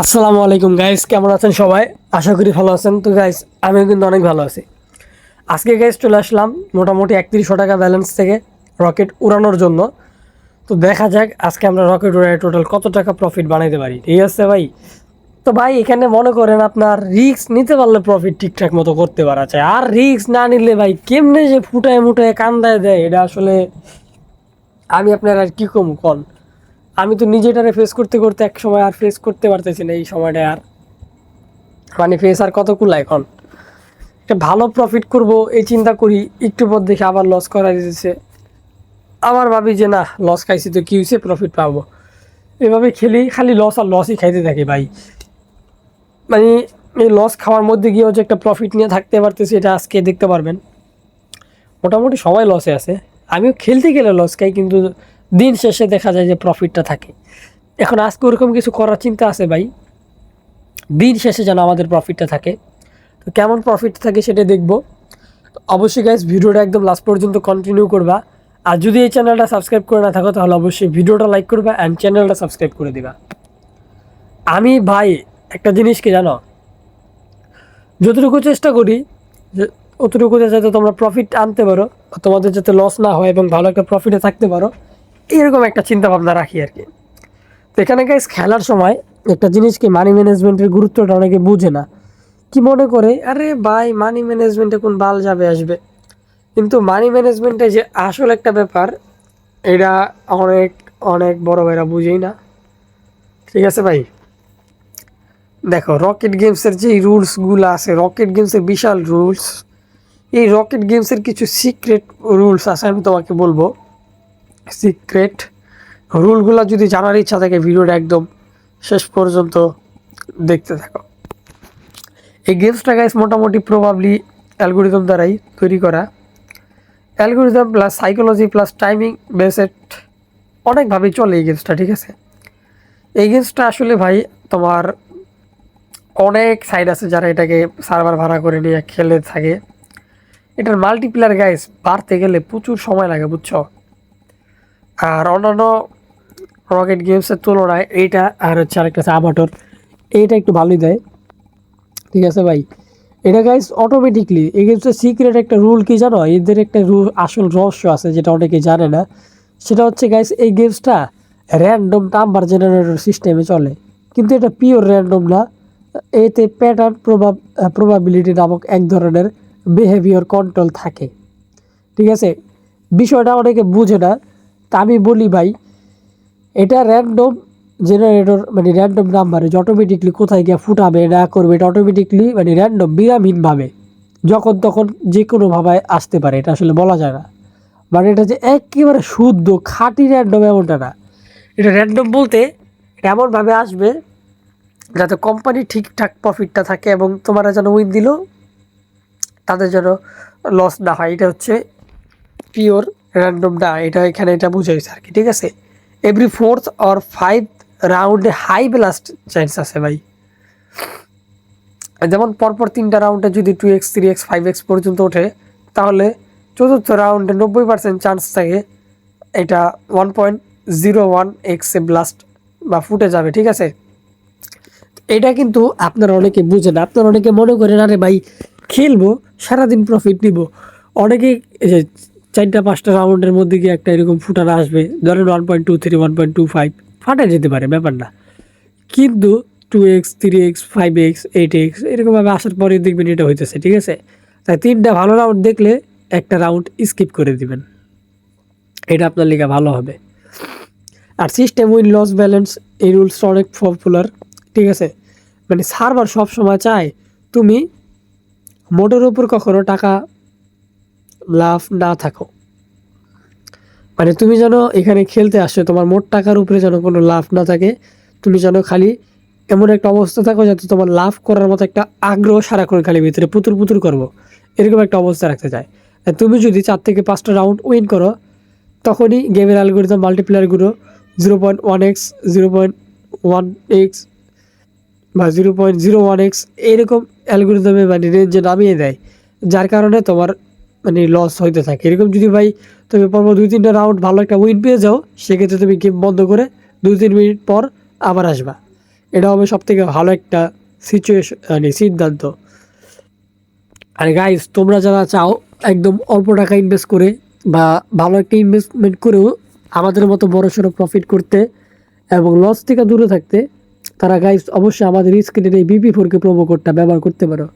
আসসালামু আলাইকুম গাইস কেমন আছেন সবাই? আশা করি ভালো আছেন। তো গাইস আমিও কিন্তু অনেক ভালো আছি। আজকে গাইস চলে আসলাম মোটামুটি একত্রিশশো টাকা ব্যালেন্স থেকে রকেট উড়ানোর জন্য। তো, দেখা যাক আজকে আমরা রকেট উড়াই টোটাল কত টাকা প্রফিট বানাইতে পারি। ঠিক আছে, ভাই? তো, ভাই, এখানে মনে করেন আপনার রিস্ক নিতে পারলে প্রফিট ঠিকঠাক মতো করতে পারা যায়। আর রিক্স না নিলে, ভাই, কেমনে যে ফুটায় মুটায় কান্দায় দেয়, এটা আসলে আমি আপনার আর কী কম, কন? আমি তো নিজেটারে ফেস করতে করতে এক সময় আর ফেস করতে পারতেছি না এই সময়টা আর। মানে ফেস আর কত কুলা এখন? একটা ভালো প্রফিট করব এই চিন্তা করি, একটু পর দেখে আবার লস করা দিতেছে। আবার ভাবি যে না লস খাইছি তো কী হয়েছে প্রফিট পাবো। এভাবে খেলি, খালি লস আর লসই খাইতে থাকি ভাই। মানে এই লস খাওয়ার মধ্যে গিয়েও যে একটা প্রফিট নিয়ে থাকতে পারতেছি, এটা আজকে দেখতে পারবেন। মোটামুটি সবাই লসে আছে। আমিও খেলতে গেলে লস খাই, কিন্তু দিন শেষে দেখা যায় যে প্রফিটটা থাকে। এখন আজকে ওরকম কিছু করার চিন্তা আছে ভাই? দিন শেষে যেন আমাদের প্রফিটটা থাকে। তো কেমন প্রফিট থাকে সেটা দেখব। অবশ্যই গাইজ ভিডিওটা একদম লাস্ট পর্যন্ত কন্টিনিউ করবা। আর যদি এই চ্যানেলটা সাবস্ক্রাইব করে না থাকো, তাহলে অবশ্যই ভিডিওটা লাইক করবা অ্যান্ড চ্যানেলটা সাবস্ক্রাইব করে দিবা। আমি ভাই, একটা জিনিস কি জানো? যতটুকু চেষ্টা করি, যে অতটুকু যাতে তোমরা প্রফিট আনতে পারো তোমাদের যাতে লস না হয় এবং ভালো একটা প্রফিটে থাকতে পারো এরকম একটা চিন্তা ভাবনা রাখি আর কি। তো এখানে গাইজ খেলার সময় একটা জিনিস কি মানি ম্যানেজমেন্টের গুরুত্বটা অনেকে বুঝে না। কি মনে করে? আরে ভাই মানি ম্যানেজমেন্টে কোন বাল যাবে আসবে। কিন্তু মানি ম্যানেজমেন্টে যে আসল একটা ব্যাপার, এটা অনেক অনেক বড় ভাইরা বুঝেই না। ঠিক আছে ভাই? দেখো রকেট গেমসের যে রুলসগুলো আছে রকেট গেমসের বিশাল রুলস এই রকেট গেমসের কিছু সিক্রেট রুলস আছে, আমি তোমাকে বলব। সিক্রেট রুলগুলো যদি জানার ইচ্ছা থাকে ভিডিওটা একদম শেষ পর্যন্ত দেখতে থাকো। এই গেমসটা গাইস মোটামুটি প্রবাবলি অ্যালগোরিদম দ্বারাই তৈরি করা। Algorithm plus psychology plus timing বেসেট অনেকভাবেই চলে এই গেমসটা, ঠিক আছে? এই গেমসটা আসলে ভাই তোমার অনেক সাইড আছে যারা এটাকে সার্ভার ভাড়া করে নিয়ে খেলে থাকে। এটার মাল্টিপ্লেয়ার গাইস বাড়তে গেলে প্রচুর সময় লাগে, বুঝছ? আর অন্যান্য রকেট গেমসের তুলনায় এইটা আর হচ্ছে আরেকটা আছে এইটা একটু ভালোই দেয়। ঠিক আছে ভাই? এটা গাইস অটোমেটিকলি এই গেমসের সিক্রেট একটা রুল কি জানো? এদের একটা রুল আসল রহস্য আছে যেটা অনেকে জানে না। সেটা হচ্ছে গাইস এই গেমসটা র্যান্ডম নাম্বার জেনারেটর সিস্টেমে চলে। কিন্তু এটা পিওর র্যান্ডম না। এতে প্যাটার্ন প্রভাব প্রবাবিলিটি নামক এক ধরনের বিহেভিয়ার কন্ট্রোল থাকে। ঠিক আছে? বিষয়টা অনেকে বুঝে না। তা আমি বলি ভাই, এটা র্যান্ডম জেনারেটর মানে র্যান্ডম নাম্বারে যে অটোমেটিকলি কোথায় গিয়ে ফুটাবে, না করবে, এটা অটোমেটিকলি মানে র্যান্ডম বিরামহীনভাবে যখন তখন যে কোনোভাবে আসতে পারে, এটা আসলে বলা যায় না। মানে এটা যে একেবারে শুদ্ধ, খাঁটি র্যান্ডম এমনটা না। এটা র্যান্ডম বলতে এমনভাবে আসবে যাতে কোম্পানি ঠিকঠাক প্রফিটটা থাকে এবং তোমারা যেন উইন দিল তাদের যেন লস না হয়। এটা হচ্ছে পিওর র্যান্ডম না এটা এখানে এটা বুঝাইছে আর কি ঠিক আছে? এভরি ফোর্থ অর ফাইভ রাউন্ডে হাই ব্লাস্ট চান্স আছে ভাই। যেমন পরপর তিনটা রাউন্ডে যদি two x three x five x পর্যন্ত ওঠে, তাহলে চতুর্থ রাউন্ডে নব্বই পার্সেন্ট চান্স থাকে এটা ওয়ান পয়েন্ট জিরো ওয়ান এক্সে ব্লাস্ট বা ফুটে যাবে, ঠিক আছে? এটা কিন্তু আপনারা অনেকে বুঝেন আপনারা অনেকে মনে করেন, আরে ভাই, খেলব, সারাদিন প্রফিট নিব। অনেকে চারটা, পাঁচটা রাউন্ডের মধ্যে গিয়ে একটা এরকম ফুটানো আসবে। ধরেন one point two three one point two five ফাটা যেতে পারে, ব্যাপার না। কিন্তু two x three x five x eight x এরকমভাবে আসার পরে দেখবেন এটা হইতেছে, ঠিক আছে? তাই তিনটা ভালো রাউন্ড দেখলে একটা রাউন্ড স্কিপ করে দিবেন। এটা আপনার লেগে ভালো হবে। আর সিস্টেম উইন লস ব্যালেন্স এই রুলসটা অনেক পপুলার ঠিক আছে? মানে সার্ভার সব সময় চায়, তুমি মোটের উপর কখনো টাকা লাভ না থাকো। মানে তুমি যেন এখানে খেলতে আসছো, তোমার মোট টাকার উপরে যেন কোনো লাভ না থাকে, তুমি যেন খালি এমন একটা অবস্থা থাকো যাতে তোমার লাভ করার মতো একটা আগ্রহ সারাক্ষণ খালি ভিতরে পুতুর পুতুর করব। এরকম একটা অবস্থা রাখতে চায়। তুমি যদি চার থেকে পাঁচটা রাউন্ড উইন করো, তখনই গেমের algorithm মাল্টিপ্লেয়ারগুলো zero point one x zero point one x বা zero point zero one x এরকম অ্যালগোরিদমে মানে রেঞ্জে নামিয়ে দেয়। যার কারণে তোমার মানে লস হইতে থাকে। এরকম যদি ভাই তুমি পরপর দুই তিনটা রাউন্ড ভালো একটা উইন পেয়ে যাও, সেক্ষেত্রে তুমি গেম বন্ধ করে দুই তিন মিনিট পর আবার আসবা। এটা হবে সব থেকে ভালো একটা সিচুয়েশন মানে সিদ্ধান্ত। আর গাইস তোমরা যারা চাও একদম অল্প টাকা ইনভেস্ট করে বা ভালো একটা ইনভেস্টমেন্ট করেও আমাদের মতো বড় সড়ো প্রফিট করতে এবং লস থেকে দূরে থাকতে, তারা গাইস অবশ্যই আমাদের স্ক্রিনের এই বিপি ফোরকে প্রোমো কোডটা ব্যবহার করতে পারো।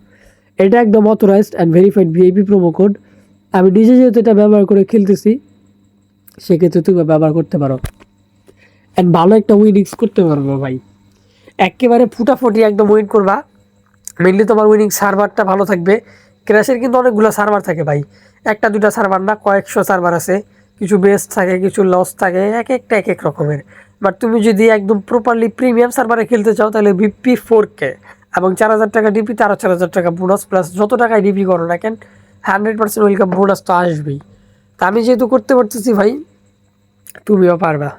এটা একদম authorized and verified VIP promo code আমি নিজে যেহেতু এটা ব্যবহার করে খেলতেছি, সেক্ষেত্রে তুমি ব্যবহার করতে পারো। অ্যান্ড ভালো একটা উইনিংস করতে পারব ভাই। একেবারে ফুটাফুটি একদম উইন করবা। মেনলি তোমার উইনিং সার্ভারটা ভালো থাকবে। ক্র্যাশের কিন্তু অনেকগুলো সার্ভার থাকে ভাই। একটা দুটা সার্ভার না, কয়েকশো সার্ভার আছে। কিছু বেস্ট থাকে, কিছু লস থাকে, এক একটা, এক এক রকমের। বাট তুমি যদি একদম প্রপারলি প্রিমিয়াম সার্ভারে খেলতে চাও, তাহলে বিপি ফোর কে এবং চার হাজার টাকা ডিপি তেরো চার হাজার টাকা বোনাস প্লাস যত টাকায় ডিপি করো না কেন হান্ড্রেড পার্সেন্ট ওয়েলকাম বোনাস তো আসবেই। তা আমি যেহেতু করতে পারতেছি ভাই, তুমিও পারবা।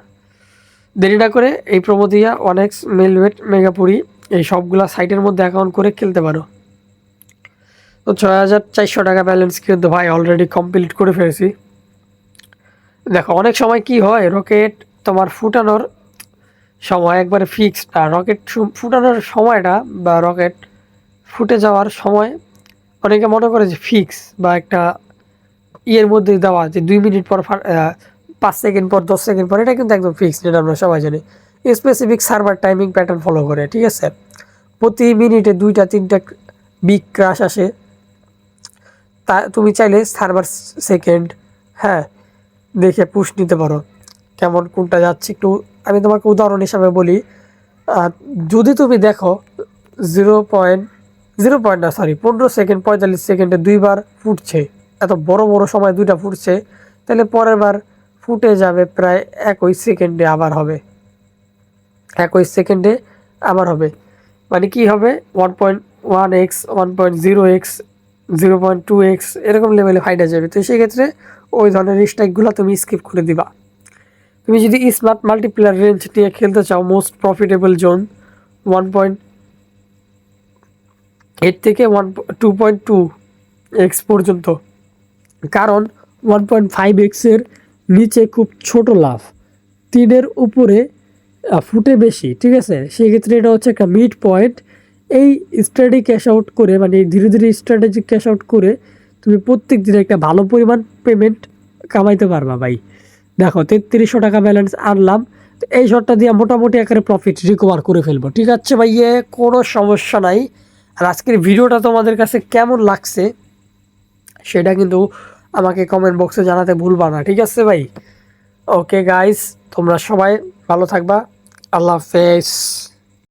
দেরি না করে এই প্রোমো দিয়া অনেক্স মেলওয়েট মেগাপুরি এই সবগুলা সাইটের মধ্যে অ্যাকাউন্ট করে খেলতে পারো। তো ছয় হাজার চারশো টাকা ব্যালেন্স কিন্তু ভাই অলরেডি কমপ্লিট করে ফেলেছি। দেখো, অনেক সময় কি হয় রকেট তোমার ফুটানোর সময় একবারে ফিক্সড আর রকেট ফুটানোর সময়টা বা রকেট ফুটে যাওয়ার সময় অনেকে মনে করে যে ফিক্স বা একটা ইয়ের মধ্যে দেওয়া যে দুই মিনিট পর পাঁচ সেকেন্ড পর, দশ সেকেন্ড পর, এটা কিন্তু একদম ফিক্সড এটা আমরা সবাই জানি। Specific server timing pattern follow করে, ঠিক আছে? প্রতি মিনিটে দুইটা, তিনটা বিগ ক্রাশ আসে। তা তুমি চাইলে সার্ভার সেকেন্ড হ্যাঁ দেখে পুশ নিতে পারো। কেমন, কোনটা যাচ্ছে একটু আমি তোমাকে উদাহরণ হিসাবে বলি। যদি তুমি দেখো জিরো পয়েন্ট জিরো পয়েন্ট না সরি পনেরো সেকেন্ড, পঁয়তাল্লিশ সেকেন্ডে দুইবার ফুটছে। এত বড় বড় সময় দুইটা ফুটছে, তাহলে পরের বার ফুটে যাবে প্রায় একই সেকেন্ডে আবার হবে। একই সেকেন্ডে আবার হবে। মানে কি হবে? One point one x, one point zero x, zero point two x, এরকম লেভেলে ফাইটা যাবে। তো সেক্ষেত্রে ওই ধরনের স্ট্রাইকগুলো তুমি স্কিপ করে দিবা। তুমি যদি স্মার্ট মাল্টিপ্লেয়ার রেঞ্জ নিয়ে খেলতে চাও most profitable zone one point eight থেকে one two point two x পর্যন্ত। কারণ ওয়ান পয়েন্ট ফাইভ এক্সের নিচে খুব ছোট লাভ তিনের উপরে ফুটে বেশি, ঠিক আছে? সেক্ষেত্রে এটা হচ্ছে একটা মিড পয়েন্ট এই স্ট্র্যাটেজি ক্যাশ আউট করে মানে ধীরে ধীরে স্ট্র্যাটেজি ক্যাশ আউট করে তুমি প্রত্যেক দিনে একটা ভালো পরিমাণ পেমেন্ট কামাইতে পারবা ভাই। দেখো, তেত্রিশশো টাকা ব্যালেন্স আনলাম। এই শটটা দিয়ে মোটামুটি আকারে প্রফিট রিকভার করে ফেলব, ঠিক আছে ভাইয়ে? কোনো সমস্যা নাই। আর আজকের ভিডিওটা তোমাদের কাছে কেমন লাগছে, সেটা কিন্তু আমাকে কমেন্ট বক্সে জানাতে ভুলবা না, ঠিক আছে ভাই? ওকে গাইস তোমরা সবাই ভালো থাকবা, আল্লাহ হাফেজ।